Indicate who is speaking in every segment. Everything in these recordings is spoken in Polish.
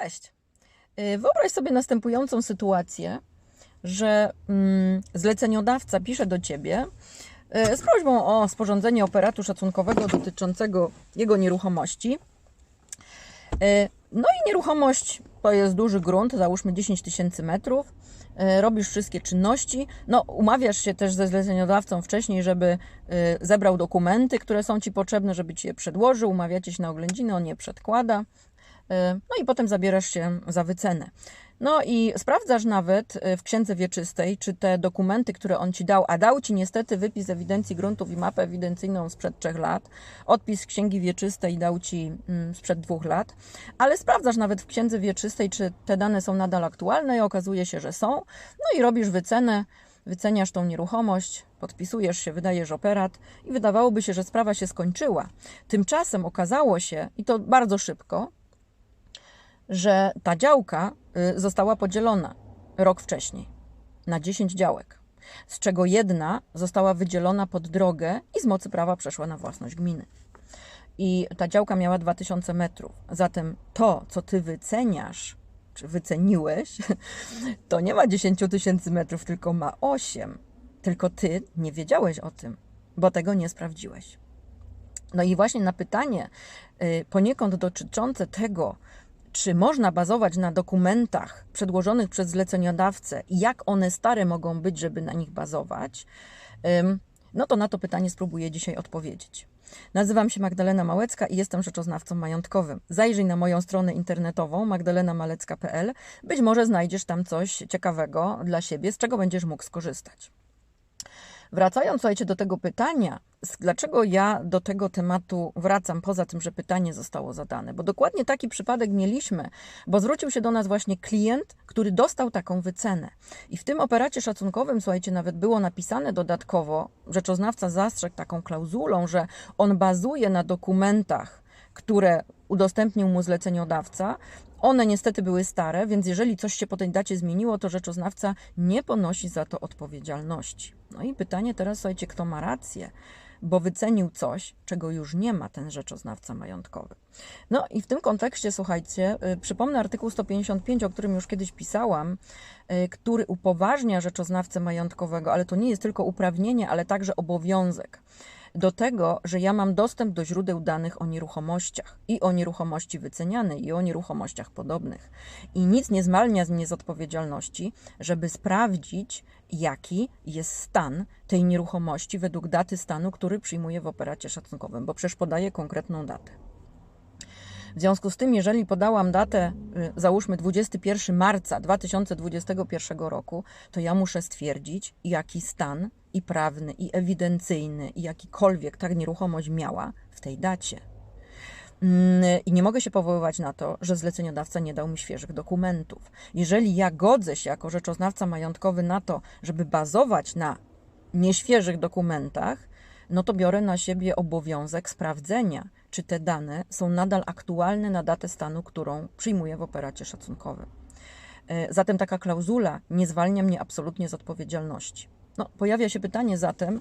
Speaker 1: Cześć. Y, Wyobraź sobie następującą sytuację, że mm, zleceniodawca pisze do ciebie y, z prośbą o sporządzenie operatu szacunkowego dotyczącego jego nieruchomości. Y, No i nieruchomość to jest duży grunt, załóżmy 10 tysięcy metrów. Robisz wszystkie czynności. No, umawiasz się też ze zleceniodawcą wcześniej, żeby zebrał dokumenty, które są ci potrzebne, żeby ci je przedłożył. Umawiacie się na oględziny, on je przedkłada. No i potem zabierasz się za wycenę. No i sprawdzasz nawet y, w księdze wieczystej, czy te dokumenty, które on ci dał, a dał ci niestety wypis ewidencji gruntów i mapę ewidencyjną sprzed trzech lat, odpis księgi wieczystej dał ci mm, sprzed dwóch lat, ale sprawdzasz nawet w księdze wieczystej, czy te dane są nadal aktualne i okazuje się, że są. No i robisz wycenę, wyceniasz tą nieruchomość, podpisujesz się, wydajesz operat i wydawałoby się, że sprawa się skończyła. Tymczasem okazało się, i to bardzo szybko, że ta działka y, została podzielona rok wcześniej na 10 działek, z czego jedna została wydzielona pod drogę i z mocy prawa przeszła na własność gminy. I ta działka miała 2000 metrów. Zatem to, co ty wyceniasz, czy wyceniłeś, to nie ma 10 tysięcy metrów, tylko ma 8. Tylko ty nie wiedziałeś o tym, bo tego nie sprawdziłeś. No i właśnie na pytanie y, poniekąd dotyczące tego, czy można bazować na dokumentach przedłożonych przez zleceniodawcę i jak one stare mogą być, żeby na nich bazować, no to na to pytanie spróbuję dzisiaj odpowiedzieć. Nazywam się Magdalena Małecka i jestem rzeczoznawcą majątkowym. Zajrzyj na moją stronę internetową magdalenamalecka.pl. Być może znajdziesz tam coś ciekawego dla siebie, z czego będziesz mógł skorzystać. Wracając, słuchajcie, do tego pytania, dlaczego ja do tego tematu wracam, poza tym, że pytanie zostało zadane? Bo dokładnie taki przypadek mieliśmy, bo zwrócił się do nas właśnie klient, który dostał taką wycenę. I w tym operacie szacunkowym, słuchajcie, nawet było napisane dodatkowo, rzeczoznawca zastrzegł taką klauzulą, że on bazuje na dokumentach, które udostępnił mu zleceniodawca. One niestety były stare, więc jeżeli coś się po tej dacie zmieniło, to rzeczoznawca nie ponosi za to odpowiedzialności. No i pytanie teraz, słuchajcie, kto ma rację? Bo wycenił coś, czego już nie ma ten rzeczoznawca majątkowy. No i w tym kontekście, słuchajcie, y, przypomnę artykuł 155, o którym już kiedyś pisałam, y, który upoważnia rzeczoznawcę majątkowego, ale to nie jest tylko uprawnienie, ale także obowiązek do tego, że ja mam dostęp do źródeł danych o nieruchomościach i o nieruchomości wycenianej i o nieruchomościach podobnych. I nic nie zwalnia mnie z odpowiedzialności, żeby sprawdzić, jaki jest stan tej nieruchomości według daty stanu, który przyjmuję w operacie szacunkowym, bo przecież podaję konkretną datę. W związku z tym, jeżeli podałam datę, y, załóżmy 21 marca 2021 roku, to ja muszę stwierdzić, jaki stan i prawny, i ewidencyjny, i jakikolwiek ta nieruchomość miała w tej dacie. Mm, I nie mogę się powoływać na to, że zleceniodawca nie dał mi świeżych dokumentów. Jeżeli ja godzę się jako rzeczoznawca majątkowy na to, żeby bazować na nieświeżych dokumentach, no to biorę na siebie obowiązek sprawdzenia, czy te dane są nadal aktualne na datę stanu, którą przyjmuję w operacie szacunkowym. E, Zatem taka klauzula nie zwalnia mnie absolutnie z odpowiedzialności. No, pojawia się pytanie zatem,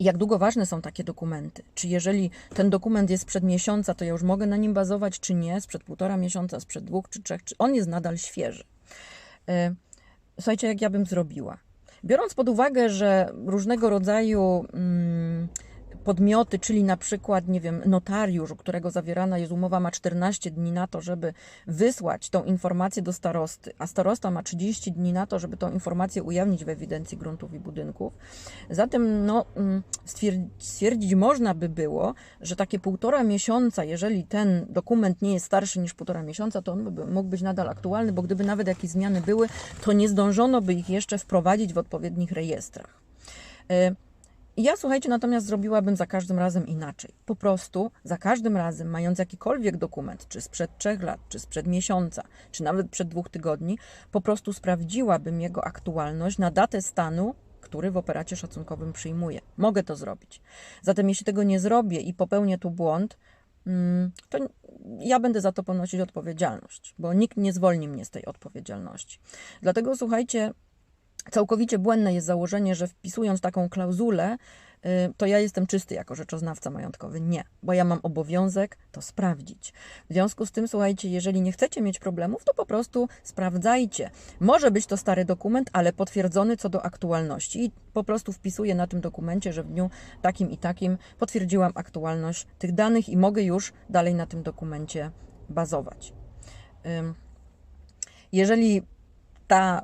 Speaker 1: jak długo ważne są takie dokumenty? Czy jeżeli ten dokument jest sprzed miesiąca, to ja już mogę na nim bazować, czy nie? Sprzed półtora miesiąca, sprzed dwóch czy trzech, czy on jest nadal świeży? Y, Słuchajcie, jak ja bym zrobiła? Biorąc pod uwagę, że różnego rodzaju mm, podmioty, czyli na przykład, nie wiem, notariusz, u którego zawierana jest umowa, ma 14 dni na to, żeby wysłać tą informację do starosty, a starosta ma 30 dni na to, żeby tą informację ujawnić w ewidencji gruntów i budynków. Zatem no, mm, stwierdzi- stwierdzić można by było, że takie półtora miesiąca, jeżeli ten dokument nie jest starszy niż półtora miesiąca, to on by, mógł być nadal aktualny, bo gdyby nawet jakieś zmiany były, to nie zdążono by ich jeszcze wprowadzić w odpowiednich rejestrach. Ja, słuchajcie, natomiast zrobiłabym za każdym razem inaczej. Po prostu za każdym razem, mając jakikolwiek dokument, czy sprzed trzech lat, czy sprzed miesiąca, czy nawet przed dwóch tygodni, po prostu sprawdziłabym jego aktualność na datę stanu, który w operacie szacunkowym przyjmuję. Mogę to zrobić. Zatem, jeśli tego nie zrobię i popełnię tu błąd, mm, to ja będę za to ponosić odpowiedzialność, bo nikt nie zwolni mnie z tej odpowiedzialności. Dlatego, słuchajcie, Całkowicie błędne jest założenie, że wpisując taką klauzulę, y, to ja jestem czysty jako rzeczoznawca majątkowy. Nie, bo ja mam obowiązek to sprawdzić. W związku z tym, słuchajcie, jeżeli nie chcecie mieć problemów, to po prostu sprawdzajcie. Może być to stary dokument, ale potwierdzony co do aktualności. I po prostu wpisuję na tym dokumencie, że w dniu takim i takim potwierdziłam aktualność tych danych i mogę już dalej na tym dokumencie bazować. Jeżeli ta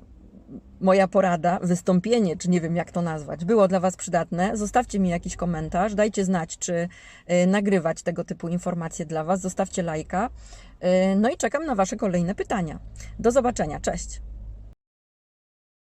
Speaker 1: moja porada, wystąpienie, czy nie wiem jak to nazwać, było dla Was przydatne, zostawcie mi jakiś komentarz, dajcie znać, czy y, nagrywać tego typu informacje dla Was, zostawcie lajka. Y, no i czekam na Wasze kolejne pytania. Do zobaczenia, cześć!